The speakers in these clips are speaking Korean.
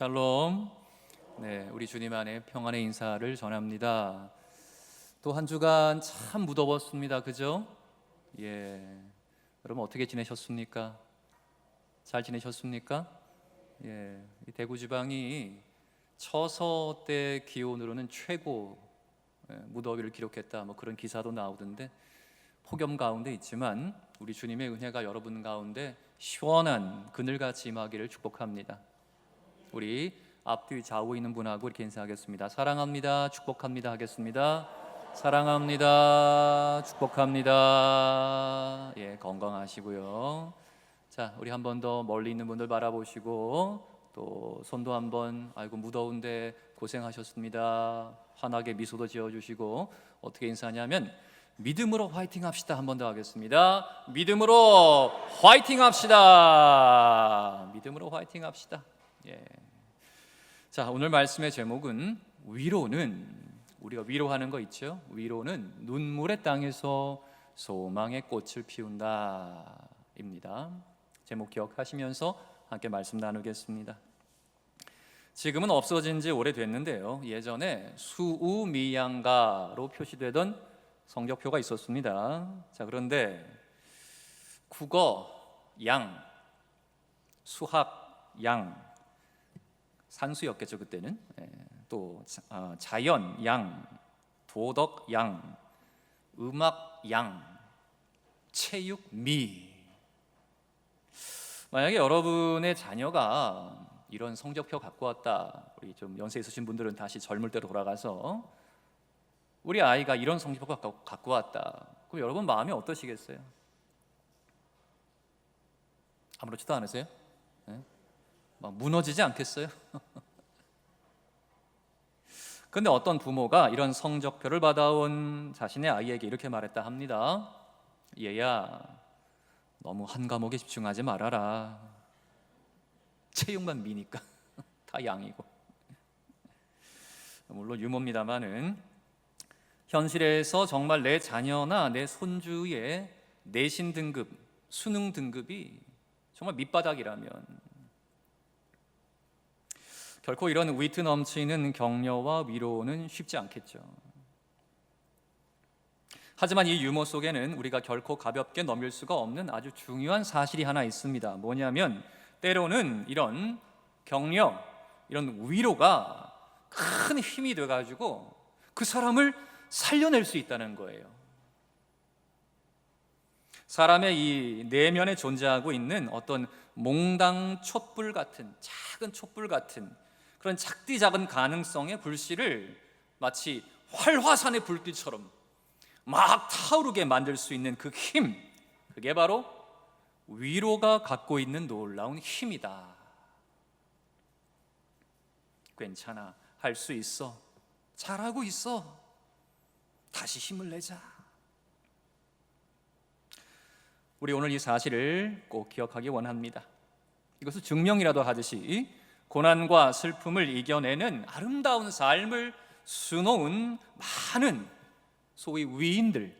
샬롬. 네, 우리 주님 안에 평안의 인사를 전합니다. 또 한 주간 참 무더웠습니다. 그죠? 예. 여러분 어떻게 지내셨습니까? 잘 지내셨습니까? 예. 이 대구 지방이 처서 때 기온으로는 최고 예, 무더위를 기록했다. 뭐 그런 기사도 나오던데 폭염 가운데 있지만 우리 주님의 은혜가 여러분 가운데 시원한 그늘같이 임하기를 축복합니다. 우리 앞뒤 좌우 있는 분하고 이렇게 인사하겠습니다. 사랑합니다. 축복합니다. 하겠습니다. 사랑합니다. 축복합니다. 예, 건강하시고요. 자, 우리 한 번 더 멀리 있는 분들 바라보시고 또 손도 한번 아이고 무더운데 고생하셨습니다. 환하게 미소도 지어 주시고 어떻게 인사하냐면 믿음으로 화이팅 합시다. 한 번 더 하겠습니다. 믿음으로 화이팅 합시다. 믿음으로 화이팅 합시다. 예. 자, 오늘 말씀의 제목은 위로는 우리가 위로하는 거 있죠? 위로는 눈물의 땅에서 소망의 꽃을 피운다입니다. 제목 기억하시면서 함께 말씀 나누겠습니다. 지금은 없어진 지 오래됐는데요. 예전에 수우미양가로 표시되던 성적표가 있었습니다. 자, 그런데 국어 양, 수학 양, 산수였겠죠 그때는 예, 또 자- 어, 자연 양, 도덕 양, 음악 양, 체육 미. 만약에 여러분의 자녀가 이런 성적표 갖고 왔다. 우리 좀 연세 있으신 분들은 다시 젊을 때로 돌아가서 우리 아이가 이런 성적표 갖고- 왔다. 그럼 여러분 마음이 어떠시겠어요? 아무렇지도 않으세요? 막 무너지지 않겠어요? 근데 어떤 부모가 이런 성적표를 받아온 자신의 아이에게 이렇게 말했다 합니다. 얘야, 너무 한 과목에 집중하지 말아라. 체육만 미니까 다 양이고. 물론 유머입니다만은 현실에서 정말 내 자녀나 내 손주의 내신 등급, 수능 등급이 정말 밑바닥이라면 결코 이런 위트 넘치는 격려와 위로는 쉽지 않겠죠. 하지만 이 유머 속에는 우리가 결코 가볍게 넘길 수가 없는 아주 중요한 사실이 하나 있습니다. 뭐냐면 때로는 이런 격려, 이런 위로가 큰 힘이 돼 가지고 그 사람을 살려낼 수 있다는 거예요. 사람의 이 내면에 존재하고 있는 어떤 몽당 촛불 같은 작은 촛불 같은 그런 작디 작은 가능성의 불씨를 마치 활화산의 불빛처럼 막 타오르게 만들 수 있는 그 힘, 그게 바로 위로가 갖고 있는 놀라운 힘이다. 괜찮아, 할 수 있어, 잘하고 있어. 다시 힘을 내자. 우리 오늘 이 사실을 꼭 기억하기 원합니다. 이것을 증명이라도 하듯이 고난과 슬픔을 이겨내는 아름다운 삶을 수놓은 많은 소위 위인들,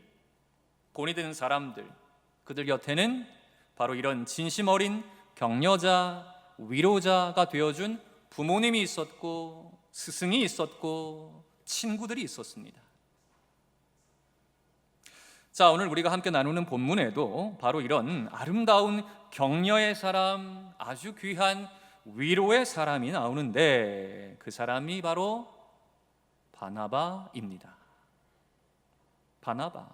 본이 되는 사람들, 그들 곁에는 바로 이런 진심 어린 격려자, 위로자가 되어준 부모님이 있었고, 스승이 있었고, 친구들이 있었습니다. 자, 오늘 우리가 함께 나누는 본문에도 바로 이런 아름다운 격려의 사람, 아주 귀한 위로의 사람이 나오는데 그 사람이 바로 바나바입니다. 바나바.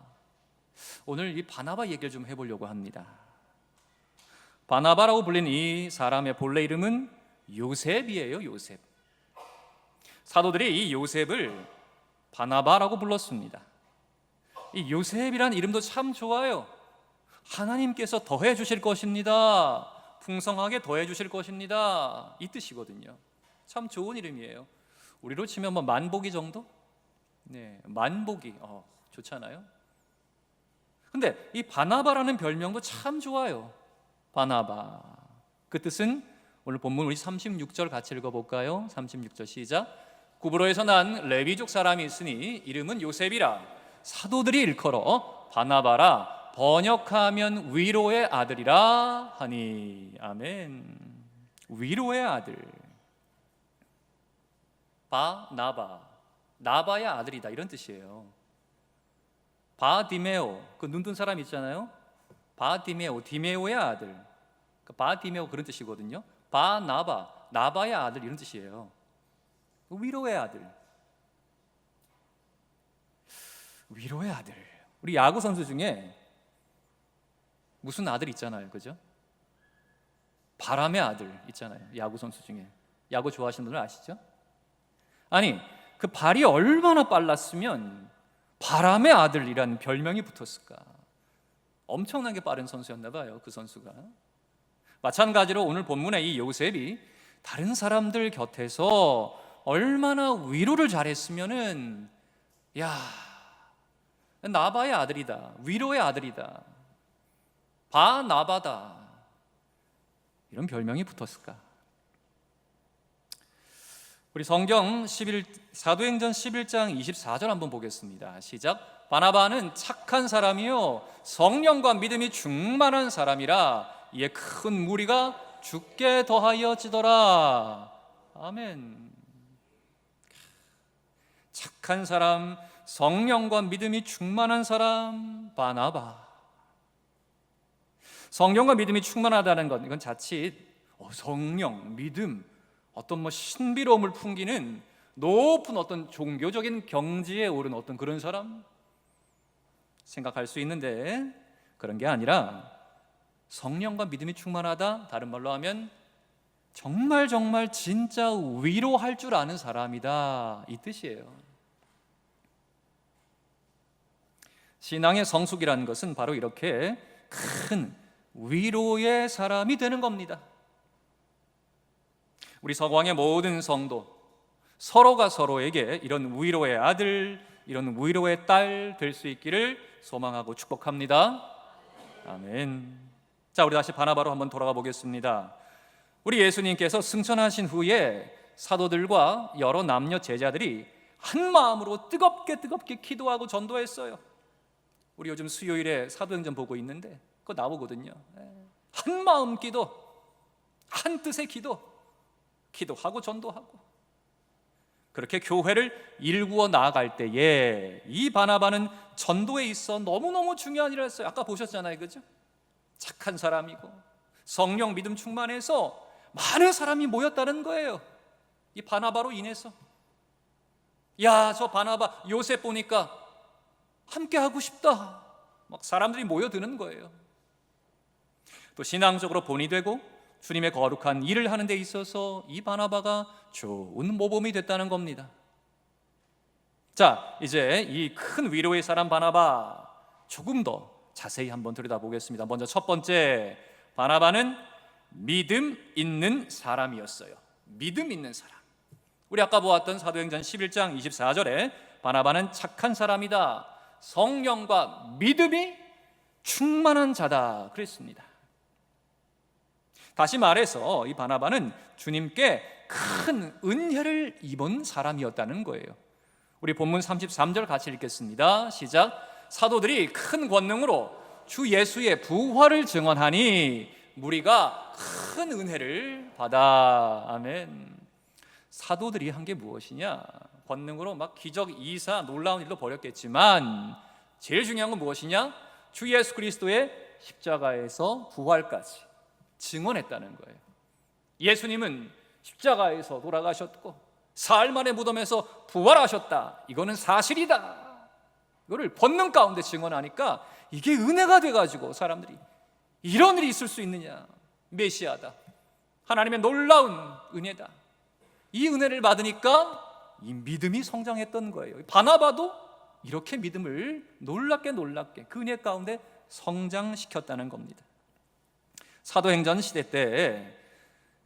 오늘 이 바나바 얘기를 좀 해보려고 합니다. 바나바라고 불린 이 사람의 본래 이름은 요셉이에요, 요셉. 사도들이 이 요셉을 바나바라고 불렀습니다. 이 요셉이란 이름도 참 좋아요. 하나님께서 더해 주실 것입니다. 풍성하게 더해 주실 것입니다. 이 뜻이거든요. 참 좋은 이름이에요. 우리로 치면 뭐 만복이 정도? 네, 만복이 어, 좋잖아요. 근데 이 바나바라는 별명도 참 좋아요. 바나바. 그 뜻은 오늘 본문 우리 36절 같이 읽어 볼까요? 36절 시작. 구브로에서 난 레위족 사람이 있으니 이름은 요셉이라 사도들이 일컬어 바나바라 번역하면 위로의 아들이라 하니 아멘. 위로의 아들. 바 나바 나바의 아들이다 이런 뜻이에요. 바디메오 그 눈뜬 사람 있잖아요. 바디메오 디메오의 아들. 그 바디메오 그런 뜻이거든요. 바 나바 나바의 아들 이런 뜻이에요. 위로의 아들. 위로의 아들. 우리 야구 선수 중에 무슨 아들 있잖아요. 그죠? 바람의 아들 있잖아요. 야구 선수 중에. 야구 좋아하시는 분들 아시죠? 아니, 그 발이 얼마나 빨랐으면 바람의 아들이라는 별명이 붙었을까? 엄청나게 빠른 선수였나 봐요. 그 선수가. 마찬가지로 오늘 본문의 이 요셉이 다른 사람들 곁에서 얼마나 위로를 잘했으면은 야 나바의 아들이다 위로의 아들이다 바나바다 이런 별명이 붙었을까? 우리 성경 11 사도행전 11장 24절 한번 보겠습니다. 시작. 바나바는 착한 사람이요 성령과 믿음이 충만한 사람이라 이에 큰 무리가 죽게 더하여지더라. 아멘. 착한 사람, 성령과 믿음이 충만한 사람 바나바. 성령과 믿음이 충만하다는 것 이건 자칫 어, 성령, 믿음, 어떤 뭐 신비로움을 풍기는 높은 어떤 종교적인 경지에 오른 어떤 그런 사람 생각할 수 있는데 그런 게 아니라 성령과 믿음이 충만하다 다른 말로 하면 정말 정말 진짜 위로할 줄 아는 사람이다 이 뜻이에요. 신앙의 성숙이라는 것은 바로 이렇게 큰 위로의 사람이 되는 겁니다. 우리 서광의 모든 성도 서로가 서로에게 이런 위로의 아들, 이런 위로의 딸 될 수 있기를 소망하고 축복합니다. 아멘. 자, 우리 다시 바나바로 한번 돌아가 보겠습니다. 우리 예수님께서 승천하신 후에 사도들과 여러 남녀 제자들이 한 마음으로 뜨겁게 뜨겁게 기도하고 전도했어요. 우리 요즘 수요일에 사도행전 보고 있는데 그거 나오거든요. 한 마음 기도, 한 뜻의 기도, 기도하고 전도하고 그렇게 교회를 일구어 나아갈 때에 이 바나바는 전도에 있어 너무너무 중요한 일을 했어요. 아까 보셨잖아요. 그죠? 착한 사람이고 성령 믿음 충만해서 많은 사람이 모였다는 거예요. 이 바나바로 인해서 야, 저 바나바 요셉 보니까 함께 하고 싶다. 막 사람들이 모여드는 거예요. 또 신앙적으로 본이 되고 주님의 거룩한 일을 하는 데 있어서 이 바나바가 좋은 모범이 됐다는 겁니다. 자, 이제 이 큰 위로의 사람 바나바 조금 더 자세히 한번 들여다보겠습니다. 먼저 첫 번째 바나바는 믿음 있는 사람이었어요. 믿음 있는 사람. 우리 아까 보았던 사도행전 11장 24절에 바나바는 착한 사람이다. 성령과 믿음이 충만한 자다. 그랬습니다. 다시 말해서 이 바나바는 주님께 큰 은혜를 입은 사람이었다는 거예요. 우리 본문 33절 같이 읽겠습니다. 시작. 사도들이 큰 권능으로 주 예수의 부활을 증언하니 무리가 큰 은혜를 받아. 아멘. 사도들이 한 게 무엇이냐? 권능으로 막 기적, 이사, 놀라운 일도 벌였겠지만 제일 중요한 건 무엇이냐? 주 예수 그리스도의 십자가에서 부활까지 증언했다는 거예요. 예수님은 십자가에서 돌아가셨고 사흘 만에 무덤에서 부활하셨다. 이거는 사실이다. 이거를 본능 가운데 증언하니까 이게 은혜가 돼가지고 사람들이 이런 일이 있을 수 있느냐? 메시아다. 하나님의 놀라운 은혜다. 이 은혜를 받으니까 이 믿음이 성장했던 거예요. 바나바도 이렇게 믿음을 놀랍게 놀랍게 그 은혜 가운데 성장시켰다는 겁니다. 사도행전 시대 때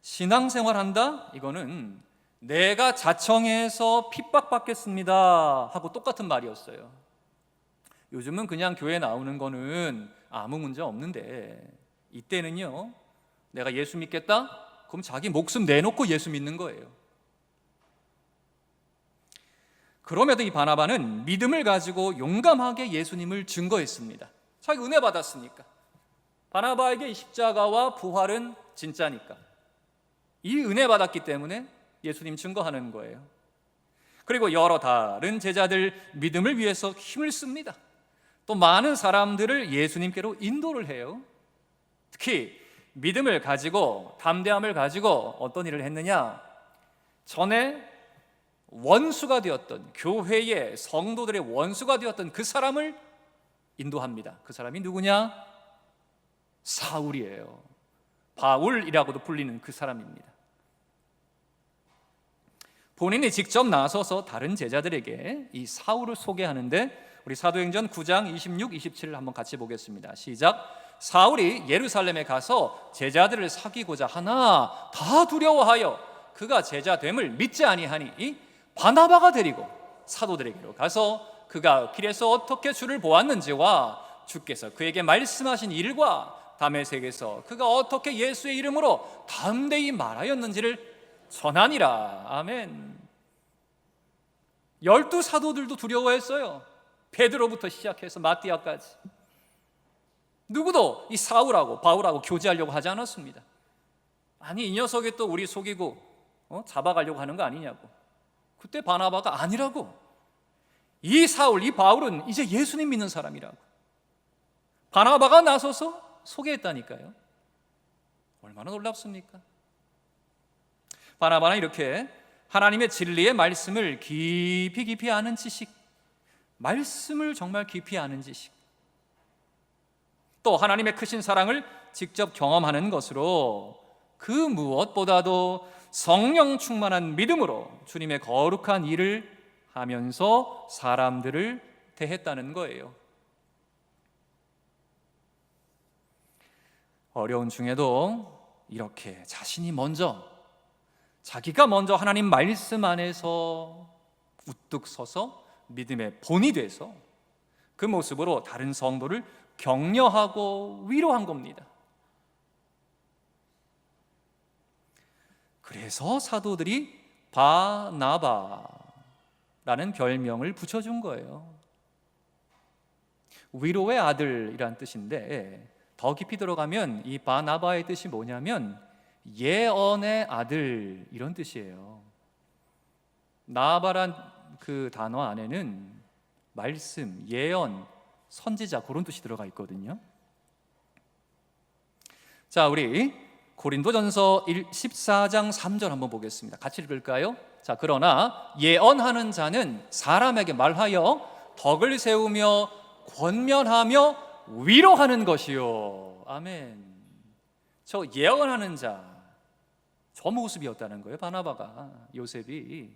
신앙생활 한다? 이거는 내가 자청해서 핍박받겠습니다 하고 똑같은 말이었어요. 요즘은 그냥 교회 나오는 거는 아무 문제 없는데 이때는요. 내가 예수 믿겠다? 그럼 자기 목숨 내놓고 예수 믿는 거예요. 그럼에도 이 바나바는 믿음을 가지고 용감하게 예수님을 증거했습니다. 자기 은혜 받았으니까. 바나바에게 십자가와 부활은 진짜니까. 이 은혜 받았기 때문에 예수님 증거하는 거예요. 그리고 여러 다른 제자들 믿음을 위해서 힘을 씁니다. 또 많은 사람들을 예수님께로 인도를 해요. 특히 믿음을 가지고 담대함을 가지고 어떤 일을 했느냐? 전에 원수가 되었던 교회의 성도들의 원수가 되었던 그 사람을 인도합니다. 그 사람이 누구냐? 사울이에요. 바울이라고도 불리는 그 사람입니다. 본인이 직접 나서서 다른 제자들에게 이 사울을 소개하는데 우리 사도행전 9장 26, 27을 한번 같이 보겠습니다. 시작. 사울이 예루살렘에 가서 제자들을 사귀고자 하나 다 두려워하여 그가 제자 됨을 믿지 아니하니 이 바나바가 데리고 사도들에게로 가서 그가 길에서 어떻게 주를 보았는지와 주께서 그에게 말씀하신 일과 담에색에서 그가 어떻게 예수의 이름으로 담대히 말하였는지를 전하니라. 아멘. 열두 사도들도 두려워했어요. 베드로부터 시작해서 마띠아까지. 누구도 이 사울하고 바울하고 교제하려고 하지 않았습니다. 아니 이 녀석이 또 우리 속이고 어? 잡아가려고 하는 거 아니냐고. 그때 바나바가 아니라고. 이 사울, 이 바울은 이제 예수님 믿는 사람이라고. 바나바가 나서서 소개했다니까요. 얼마나 놀랍습니까? 바나바는 이렇게 하나님의 진리의 말씀을 깊이 깊이 아는 지식, 말씀을 정말 깊이 아는 지식, 또 하나님의 크신 사랑을 직접 경험하는 것으로 그 무엇보다도 성령 충만한 믿음으로 주님의 거룩한 일을 하면서 사람들을 대했다는 거예요. 어려운 중에도 이렇게 자신이 먼저 자기가 먼저 하나님 말씀 안에서 우뚝 서서 믿음의 본이 돼서 그 모습으로 다른 성도를 격려하고 위로한 겁니다. 그래서 사도들이 바나바라는 별명을 붙여준 거예요. 위로의 아들이란 뜻인데 더 깊이 들어가면 이 바나바의 뜻이 뭐냐면 예언의 아들 이런 뜻이에요. 나바란 그 단어 안에는 말씀, 예언, 선지자 그런 뜻이 들어가 있거든요. 자, 우리 고린도전서 14장 3절 한번 보겠습니다. 같이 읽을까요? 자, 그러나 예언하는 자는 사람에게 말하여 덕을 세우며 권면하며 위로하는 것이요. 아멘. 저 예언하는 자, 저 모습이었다는 거예요. 바나바가 요셉이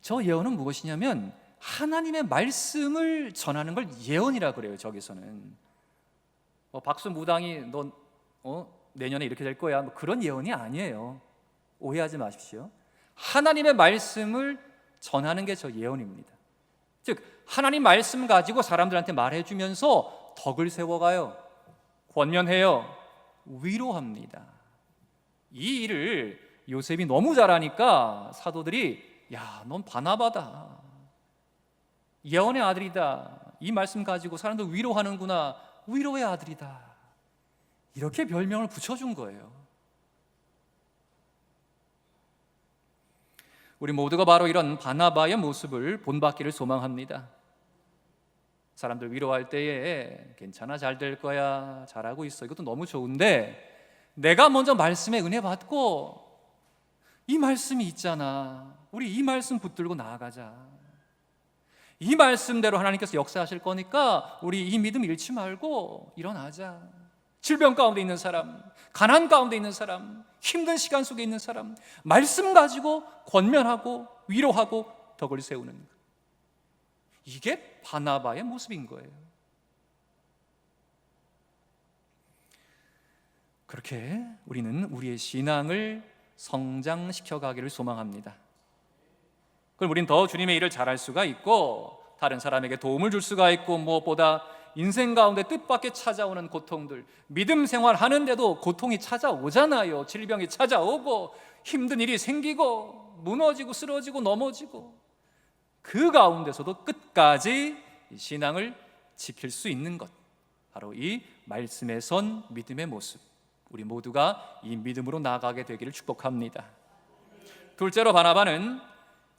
저 예언은 무엇이냐면 하나님의 말씀을 전하는 걸 예언이라 그래요. 저기서는 뭐 박수 무당이 너 어? 내년에 이렇게 될 거야. 뭐 그런 예언이 아니에요. 오해하지 마십시오. 하나님의 말씀을 전하는 게 저 예언입니다. 즉 하나님 말씀 가지고 사람들한테 말해주면서 덕을 세워가요, 권면해요, 위로합니다. 이 일을 요셉이 너무 잘하니까 사도들이 야, 넌 바나바다. 예언의 아들이다. 이 말씀 가지고 사람들 위로하는구나. 위로의 아들이다. 이렇게 별명을 붙여준 거예요. 우리 모두가 바로 이런 바나바의 모습을 본받기를 소망합니다. 사람들 위로할 때에 괜찮아 잘 될 거야 잘하고 있어. 이것도 너무 좋은데 내가 먼저 말씀에 은혜 받고 이 말씀이 있잖아. 우리 이 말씀 붙들고 나아가자. 이 말씀대로 하나님께서 역사하실 거니까 우리 이 믿음 잃지 말고 일어나자 질병 가운데 있는 사람 가난 가운데 있는 사람 힘든 시간 속에 있는 사람 말씀 가지고 권면하고 위로하고 덕을 세우는 것 이게 바나바의 모습인 거예요. 그렇게 우리는 우리의 신앙을 성장시켜 가기를 소망합니다. 그럼 우리는 더 주님의 일을 잘할 수가 있고 다른 사람에게 도움을 줄 수가 있고 무엇보다 인생 가운데 뜻밖의 찾아오는 고통들 믿음 생활 하는데도 고통이 찾아오잖아요. 질병이 찾아오고 힘든 일이 생기고 무너지고 쓰러지고 넘어지고 그 가운데서도 끝까지 신앙을 지킬 수 있는 것 바로 이 말씀에 선 믿음의 모습 우리 모두가 이 믿음으로 나아가게 되기를 축복합니다. 둘째로 바나바는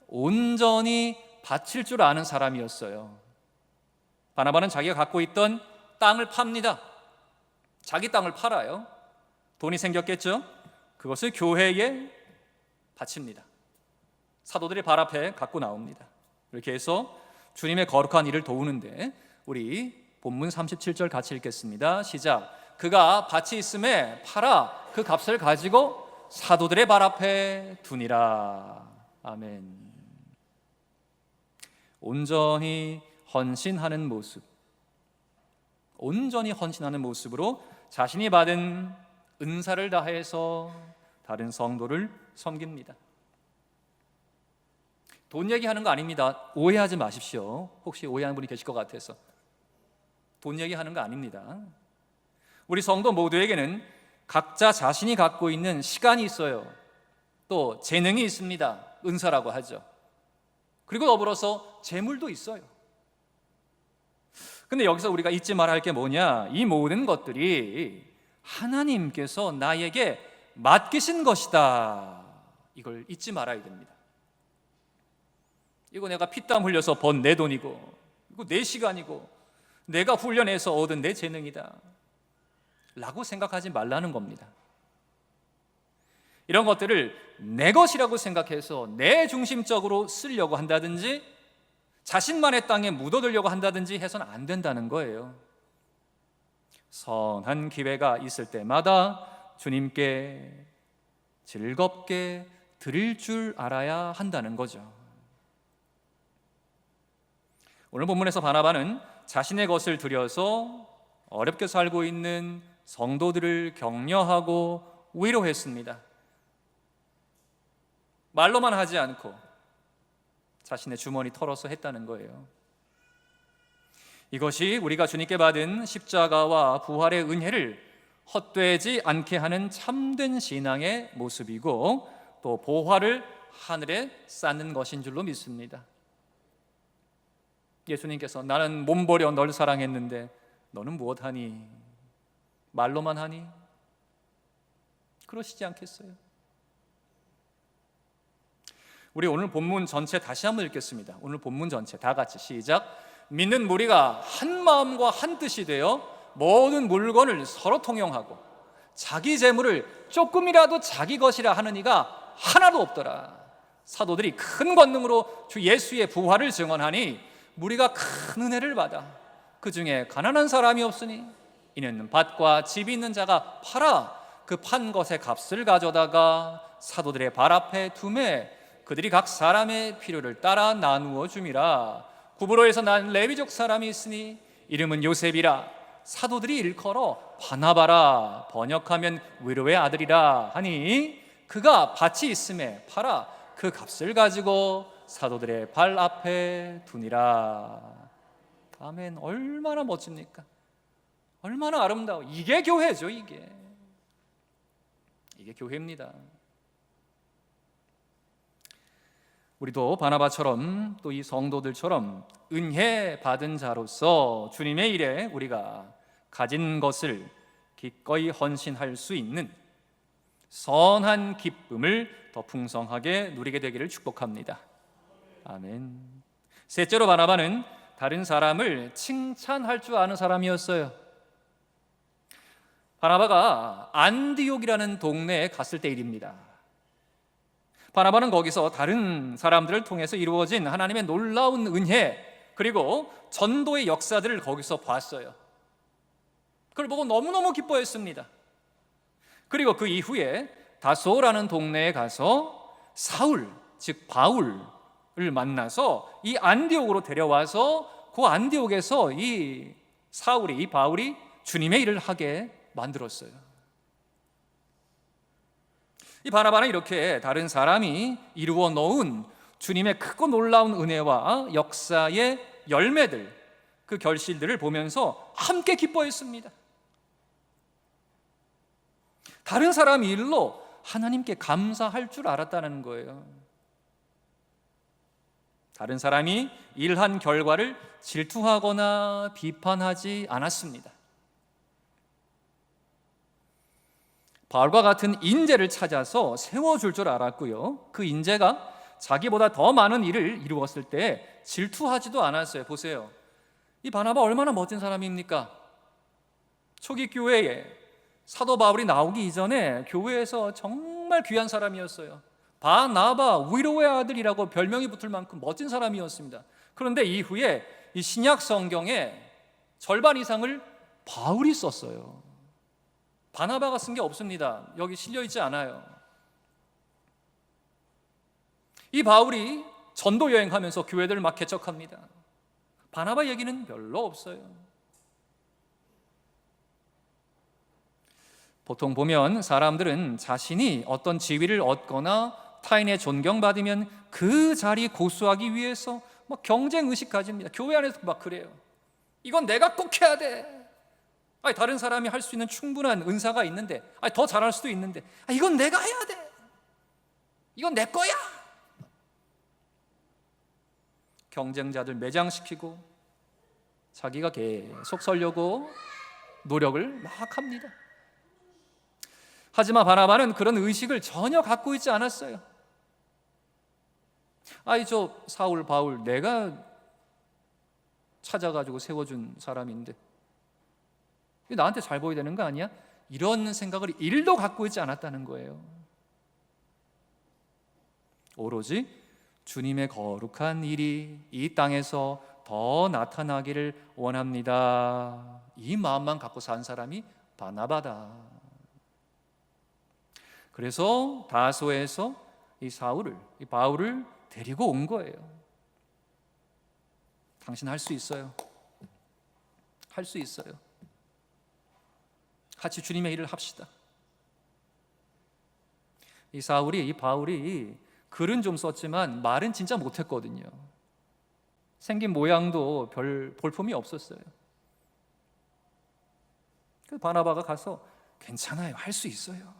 온전히 바칠 줄 아는 사람이었어요. 바나바는 자기가 갖고 있던 땅을 팝니다. 자기 땅을 팔아요. 돈이 생겼겠죠? 그것을 교회에 바칩니다. 사도들이 발 앞에 갖고 나옵니다. 이렇게 해서 주님의 거룩한 일을 도우는데 우리 본문 37절 같이 읽겠습니다. 시작. 그가 밭이 있음에 팔아 그 값을 가지고 사도들의 발 앞에 두니라. 아멘. 온전히 헌신하는 모습. 온전히 헌신하는 모습으로 자신이 받은 은사를 다해서 다른 성도를 섬깁니다. 돈 얘기하는 거 아닙니다. 오해하지 마십시오. 혹시 오해하는 분이 계실 것 같아서. 돈 얘기하는 거 아닙니다. 우리 성도 모두에게는 각자 자신이 갖고 있는 시간이 있어요. 또 재능이 있습니다. 은사라고 하죠. 그리고 더불어서 재물도 있어요. 근데 여기서 우리가 잊지 말아야 할 게 뭐냐? 이 모든 것들이 하나님께서 나에게 맡기신 것이다. 이걸 잊지 말아야 됩니다. 이거 내가 피땀 흘려서 번 내 돈이고, 이거 내 시간이고, 내가 훈련해서 얻은 내 재능이다. 라고 생각하지 말라는 겁니다. 이런 것들을 내 것이라고 생각해서 내 중심적으로 쓰려고 한다든지 자신만의 땅에 묻어두려고 한다든지 해서는 안 된다는 거예요. 선한 기회가 있을 때마다 주님께 즐겁게 드릴 줄 알아야 한다는 거죠. 오늘 본문에서 바나바는 자신의 것을 들여서 어렵게 살고 있는 성도들을 격려하고 위로했습니다. 말로만 하지 않고 자신의 주머니 털어서 했다는 거예요. 이것이 우리가 주님께 받은 십자가와 부활의 은혜를 헛되지 않게 하는 참된 신앙의 모습이고 또 보화를 하늘에 쌓는 것인 줄로 믿습니다. 예수님께서 나는 몸버려 널 사랑했는데 너는 무엇하니? 말로만 하니? 그러시지 않겠어요? 우리 오늘 본문 전체 다시 한번 읽겠습니다. 오늘 본문 전체 다 같이 시작. 믿는 무리가 한 마음과 한 뜻이 되어 모든 물건을 서로 통용하고 자기 재물을 조금이라도 자기 것이라 하는 이가 하나도 없더라. 사도들이 큰 권능으로 주 예수의 부활을 증언하니 무리가 큰 은혜를 받아 그 중에 가난한 사람이 없으니 이는 밭과 집이 있는 자가 팔아 그 판 것의 값을 가져다가 사도들의 발 앞에 두매 그들이 각 사람의 필요를 따라 나누어 줌이라. 구브로에서 난 레위족 사람이 있으니 이름은 요셉이라. 사도들이 일컬어 바나바라 번역하면 위로의 아들이라 하니 그가 밭이 있음에 팔아 그 값을 가지고 사도들의 발 앞에 두니라. 아멘. 얼마나 멋집니까? 얼마나 아름다워. 이게 교회죠 이게. 이게 교회입니다 우리도 바나바처럼 또 이 성도들처럼 은혜 받은 자로서 주님의 일에 우리가 가진 것을 기꺼이 헌신할 수 있는 선한 기쁨을 더 풍성하게 누리게 되기를 축복합니다. 아멘. 셋째로 바나바는 다른 사람을 칭찬할 줄 아는 사람이었어요. 바나바가 안디옥이라는 동네에 갔을 때 일입니다. 바나바는 거기서 다른 사람들을 통해서 이루어진 하나님의 놀라운 은혜 그리고 전도의 역사들을 거기서 봤어요. 그걸 보고 너무너무 기뻐했습니다. 그리고 그 이후에 다소라는 동네에 가서 사울, 즉 바울을 만나서 이 안디옥으로 데려와서 그 안디옥에서 이 사울이 이 바울이 주님의 일을 하게 만들었어요. 이 바나바는 이렇게 다른 사람이 이루어 놓은 주님의 크고 놀라운 은혜와 역사의 열매들, 그 결실들을 보면서 함께 기뻐했습니다. 다른 사람 일로 하나님께 감사할 줄 알았다는 거예요. 다른 사람이 일한 결과를 질투하거나 비판하지 않았습니다. 바울과 같은 인재를 찾아서 세워줄 줄 알았고요. 그 인재가 자기보다 더 많은 일을 이루었을 때 질투하지도 않았어요. 보세요. 이 바나바 얼마나 멋진 사람입니까? 초기 교회에 사도 바울이 나오기 이전에 교회에서 정말 귀한 사람이었어요. 바나바 위로의 아들이라고 별명이 붙을 만큼 멋진 사람이었습니다. 그런데 이후에 이 신약 성경에 절반 이상을 바울이 썼어요. 바나바가 쓴 게 없습니다. 여기 실려 있지 않아요. 이 바울이 전도 여행하면서 교회들을 막 개척합니다. 바나바 얘기는 별로 없어요. 보통 보면 사람들은 자신이 어떤 지위를 얻거나 타인의 존경받으면 그 자리 고수하기 위해서 막 경쟁 의식 가집니다. 교회 안에서 막 그래요. 이건 내가 꼭 해야 돼. 아니 다른 사람이 할 수 있는 충분한 은사가 있는데, 아니 더 잘할 수도 있는데, 아, 이건 내가 해야 돼. 이건 내 거야. 경쟁자들 매장시키고 자기가 계속 설려고 노력을 막 합니다. 하지만 바나바는 그런 의식을 전혀 갖고 있지 않았어요. 아이 저 사울 바울 내가 찾아가지고 세워준 사람인데 나한테 잘 보여야 되는 거 아니야? 이런 생각을 일도 갖고 있지 않았다는 거예요. 오로지 주님의 거룩한 일이 이 땅에서 더 나타나기를 원합니다. 이 마음만 갖고 산 사람이 바나바다. 그래서 다소에서 이 사울을, 이 바울을 데리고 온 거예요. 당신 할 수 있어요. 할 수 있어요. 같이 주님의 일을 합시다. 이 사울이, 이 바울이 글은 좀 썼지만 말은 진짜 못했거든요. 생긴 모양도 별 볼품이 없었어요. 그 바나바가 가서 괜찮아요. 할 수 있어요.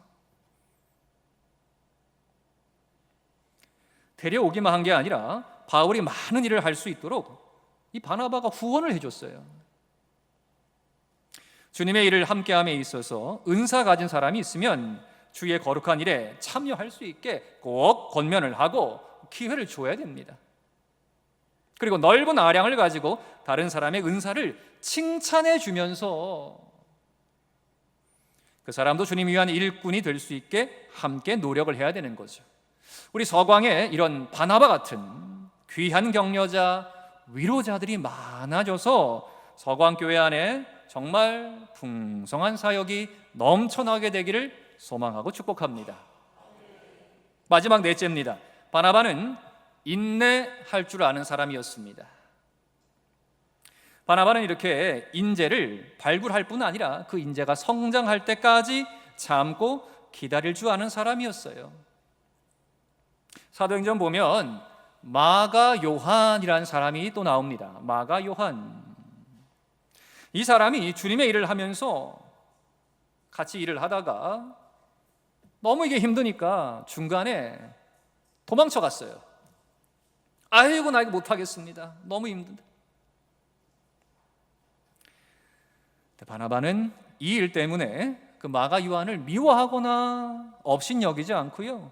데려오기만 한 게 아니라 바울이 많은 일을 할 수 있도록 이 바나바가 후원을 해줬어요. 주님의 일을 함께함에 있어서 은사 가진 사람이 있으면 주의 거룩한 일에 참여할 수 있게 꼭 권면을 하고 기회를 줘야 됩니다. 그리고 넓은 아량을 가지고 다른 사람의 은사를 칭찬해 주면서 그 사람도 주님 위한 일꾼이 될 수 있게 함께 노력을 해야 되는 거죠. 우리 서광에 이런 바나바 같은 귀한 격려자, 위로자들이 많아져서 서광교회 안에 정말 풍성한 사역이 넘쳐나게 되기를 소망하고 축복합니다. 마지막 넷째입니다. 바나바는 인내할 줄 아는 사람이었습니다. 바나바는 이렇게 인재를 발굴할 뿐 아니라 그 인재가 성장할 때까지 참고 기다릴 줄 아는 사람이었어요. 사도행전 보면 마가 요한이라는 사람이 또 나옵니다. 마가 요한. 이 사람이 주님의 일을 하면서 같이 일을 하다가 너무 이게 힘드니까 중간에 도망쳐 갔어요. 아이고 나 이거 못 하겠습니다. 너무 힘든데. 바나바는 이 일 때문에 그 마가 요한을 미워하거나 업신 여기지 않고요.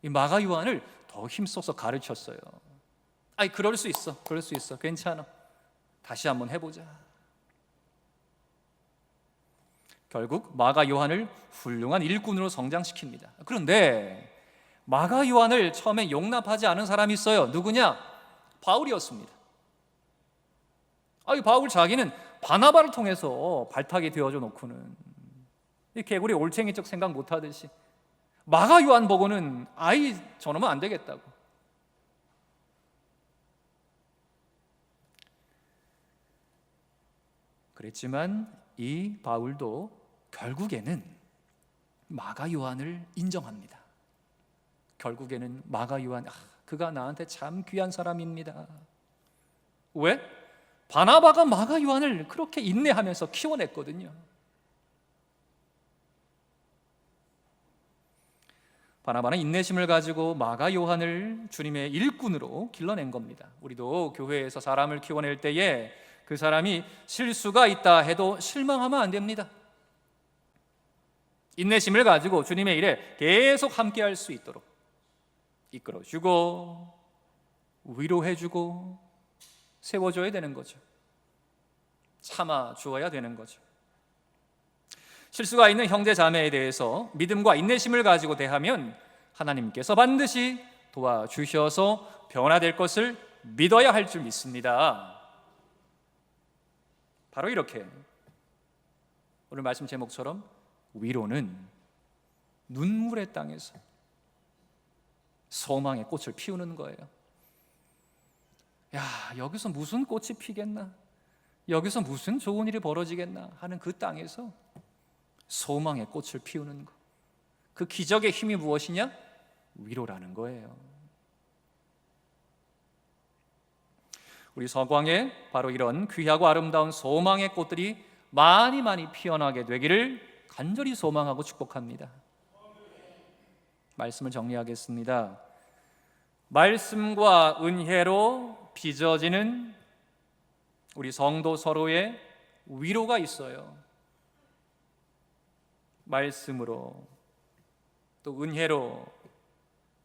이 마가 요한을 더 힘써서 가르쳤어요. 아이 그럴 수 있어. 그럴 수 있어. 괜찮아. 다시 한번 해보자. 결국 마가 요한을 훌륭한 일꾼으로 성장시킵니다. 그런데 마가 요한을 처음에 용납하지 않은 사람이 있어요. 누구냐? 바울이었습니다. 아, 이 바울 자기는 바나바를 통해서 발탁이 되어져 놓고는 이 개구리 올챙이적 생각 못 하듯이 마가 요한 보고는 아이 저놈은 안 되겠다고. 그랬지만 이 바울도 결국에는 마가 요한을 인정합니다. 결국에는 마가 요한, 아, 그가 나한테 참 귀한 사람입니다. 왜? 바나바가 마가 요한을 그렇게 인내하면서 키워냈거든요. 바나바는 인내심을 가지고 마가 요한을 주님의 일꾼으로 길러낸 겁니다. 우리도 교회에서 사람을 키워낼 때에 그 사람이 실수가 있다 해도 실망하면 안 됩니다. 인내심을 가지고 주님의 일에 계속 함께 할 수 있도록 이끌어 주고 위로해 주고 세워 줘야 되는 거죠. 참아 주어야 되는 거죠. 실수가 있는 형제 자매에 대해서 믿음과 인내심을 가지고 대하면 하나님께서 반드시 도와주셔서 변화될 것을 믿어야 할 줄 믿습니다. 바로 이렇게 오늘 말씀 제목처럼 위로는 눈물의 땅에서 소망의 꽃을 피우는 거예요. 야, 여기서 무슨 꽃이 피겠나? 여기서 무슨 좋은 일이 벌어지겠나 하는 그 땅에서 소망의 꽃을 피우는 것. 그 기적의 힘이 무엇이냐? 위로라는 거예요. 우리 서광에 바로 이런 귀하고 아름다운 소망의 꽃들이 많이 많이 피어나게 되기를 간절히 소망하고 축복합니다. 말씀을 정리하겠습니다. 말씀과 은혜로 빚어지는 우리 성도 서로의 위로가 있어요. 말씀으로 또 은혜로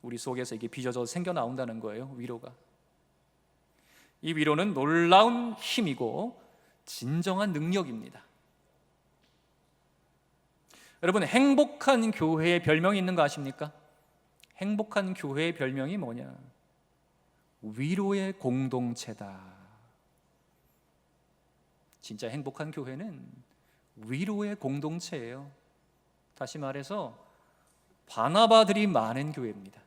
우리 속에서 이게 빚어져 생겨 나온다는 거예요. 위로가. 이 위로는 놀라운 힘이고 진정한 능력입니다. 여러분 행복한 교회의 별명이 있는 거 아십니까? 행복한 교회의 별명이 뭐냐? 위로의 공동체다. 진짜 행복한 교회는 위로의 공동체예요. 다시 말해서 바나바들이 많은 교회입니다.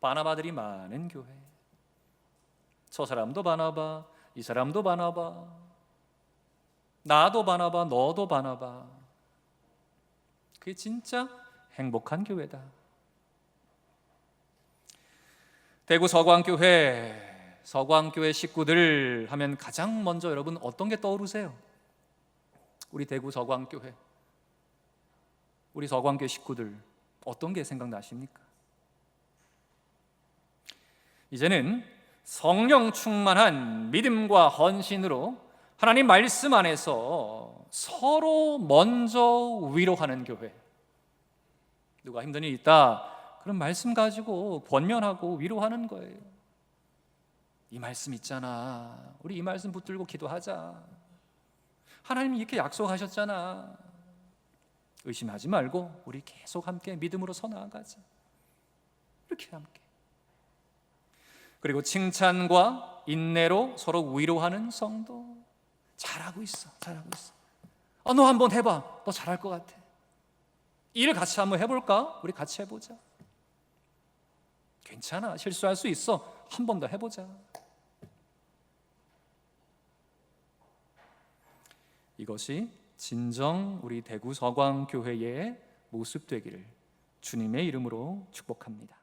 바나바들이 많은 교회. 저 사람도 바나바, 이 사람도 바나바, 나도 바나바, 너도 바나바. 그게 진짜 행복한 교회다. 대구 서광교회, 서광교회 식구들 하면 가장 먼저 여러분 어떤 게 떠오르세요? 우리 대구 서광교회, 우리 서광교회 식구들 어떤 게 생각나십니까? 이제는 성령 충만한 믿음과 헌신으로 하나님 말씀 안에서 서로 먼저 위로하는 교회. 누가 힘든 일 있다. 그런 말씀 가지고 권면하고 위로하는 거예요. 이 말씀 있잖아. 우리 이 말씀 붙들고 기도하자. 하나님이 이렇게 약속하셨잖아. 의심하지 말고 우리 계속 함께 믿음으로 서 나아가자. 이렇게 함께. 그리고 칭찬과 인내로 서로 위로하는 성도. 잘하고 있어. 잘하고 있어. 아, 너 한번 해봐. 너 잘할 것 같아. 일 같이 한번 해볼까? 우리 같이 해보자. 괜찮아. 실수할 수 있어. 한 번 더 해보자. 이것이 진정 우리 대구 서광 교회의 모습 되기를 주님의 이름으로 축복합니다.